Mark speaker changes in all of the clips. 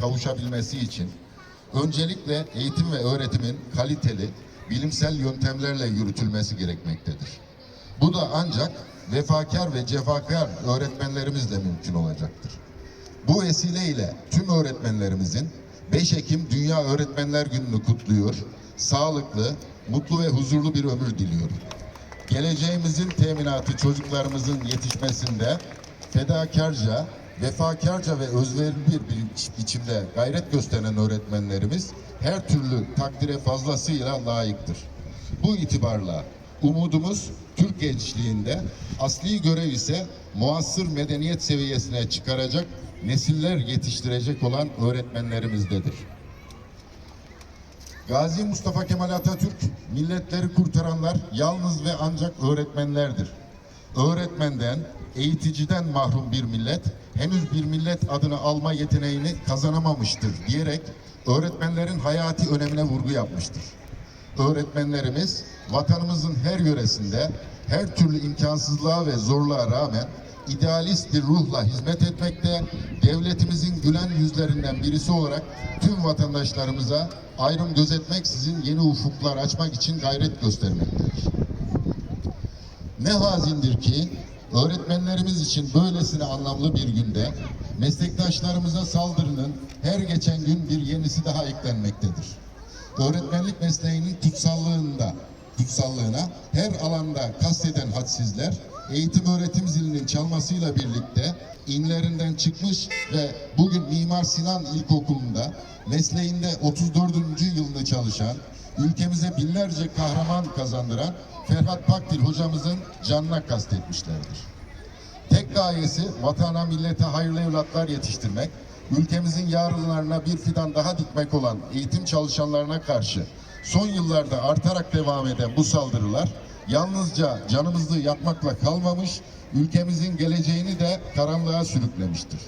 Speaker 1: kavuşabilmesi için öncelikle eğitim ve öğretimin kaliteli, bilimsel yöntemlerle yürütülmesi gerekmektedir. Bu da ancak vefakar ve cefakar öğretmenlerimizle mümkün olacaktır. Bu vesileyle tüm öğretmenlerimizin 5 Ekim Dünya Öğretmenler Günü'nü kutluyor. Sağlıklı, mutlu ve huzurlu bir ömür diliyorum. Geleceğimizin teminatı çocuklarımızın yetişmesinde fedakarca, vefakarca ve özverili bir bi- biçimde gayret gösteren öğretmenlerimiz her türlü takdire fazlasıyla layıktır. Bu itibarla umudumuz Türk gençliğinde asli görev ise muasır medeniyet seviyesine çıkaracak nesiller yetiştirecek olan öğretmenlerimizdedir. Gazi Mustafa Kemal Atatürk, milletleri kurtaranlar yalnız ve ancak öğretmenlerdir. Öğretmenden, eğiticiden mahrum bir millet, henüz bir millet adını alma yeteneğini kazanamamıştır diyerek öğretmenlerin hayati önemine vurgu yapmıştır. Öğretmenlerimiz vatanımızın her yöresinde her türlü imkansızlığa ve zorluğa rağmen idealist bir ruhla hizmet etmekte, devletimizin gülen yüzlerinden birisi olarak tüm vatandaşlarımıza ayrım gözetmeksizin yeni ufuklar açmak için gayret göstermektedir. Ne hazindir ki öğretmenlerimiz için böylesine anlamlı bir günde meslektaşlarımıza saldırının her geçen gün bir yenisi daha eklenmektedir. Öğretmenlik mesleğinin kutsallığında, kutsallığına her alanda kasteden hadsizler eğitim öğretim zilinin çalmasıyla birlikte inlerinden çıkmış ve bugün Mimar Sinan İlkokulu'nda mesleğinde 34. yılını çalışan, ülkemize binlerce kahraman kazandıran Ferhat Pakdil hocamızın canına kastetmişlerdir. Tek gayesi vatana millete hayırlı evlatlar yetiştirmek, ülkemizin yarınlarına bir fidan daha dikmek olan eğitim çalışanlarına karşı son yıllarda artarak devam eden bu saldırılar yalnızca canımızı yakmakla kalmamış, ülkemizin geleceğini de karanlığa sürüklemiştir.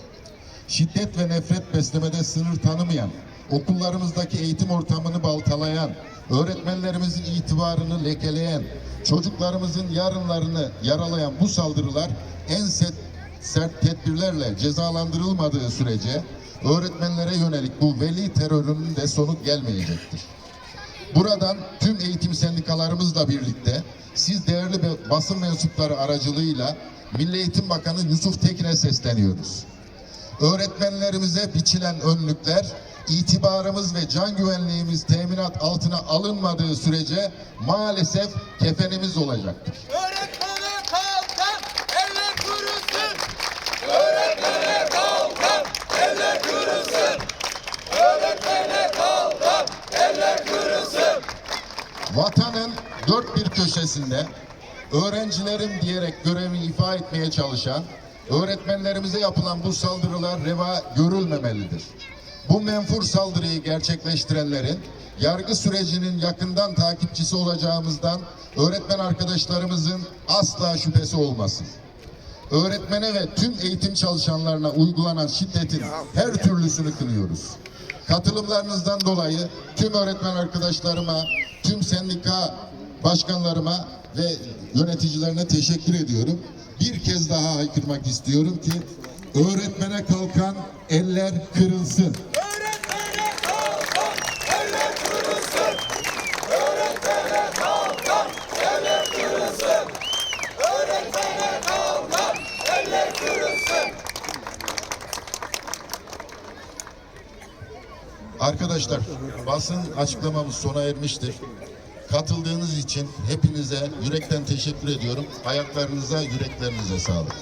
Speaker 1: Şiddet ve nefret beslemede sınır tanımayan, okullarımızdaki eğitim ortamını baltalayan, öğretmenlerimizin itibarını lekeleyen, çocuklarımızın yarınlarını yaralayan bu saldırılar en set, sert tedbirlerle cezalandırılmadığı sürece öğretmenlere yönelik bu veli terörünün de sonu gelmeyecektir. Buradan tüm eğitim sendikalarımızla birlikte siz değerli basın mensupları aracılığıyla Milli Eğitim Bakanı Yusuf Tekin'e sesleniyoruz. Öğretmenlerimize biçilen önlükler itibarımız ve can güvenliğimiz teminat altına alınmadığı sürece maalesef kefenimiz olacaktır.
Speaker 2: Öğretmene kalkan eller kurusun. Öğretmene kalkan eller kurusun. Öğretmene kalkan eller kurusun.
Speaker 1: Vatanın dört bir köşesinde öğrencilerim diyerek görevini ifa etmeye çalışan öğretmenlerimize yapılan bu saldırılar reva görülmemelidir. Bu menfur saldırıyı gerçekleştirenlerin yargı sürecinin yakından takipçisi olacağımızdan öğretmen arkadaşlarımızın asla şüphesi olmasın. Öğretmene ve tüm eğitim çalışanlarına uygulanan şiddetin her türlüsünü kınıyoruz. Katılımlarınızdan dolayı tüm öğretmen arkadaşlarıma, tüm sendika başkanlarıma ve yöneticilerine teşekkür ediyorum. Bir kez daha haykırmak istiyorum ki öğretmene kalkan eller kırılsın.
Speaker 2: Öğretmene kalkan eller kurusun. Öğretmene kalkan eller kurusun. Öğretmene kalkan eller kurusun.
Speaker 1: Arkadaşlar basın açıklamamız sona ermiştir. Katıldığınız için hepinize yürekten teşekkür ediyorum. Ayaklarınıza, yüreklerinize sağlık.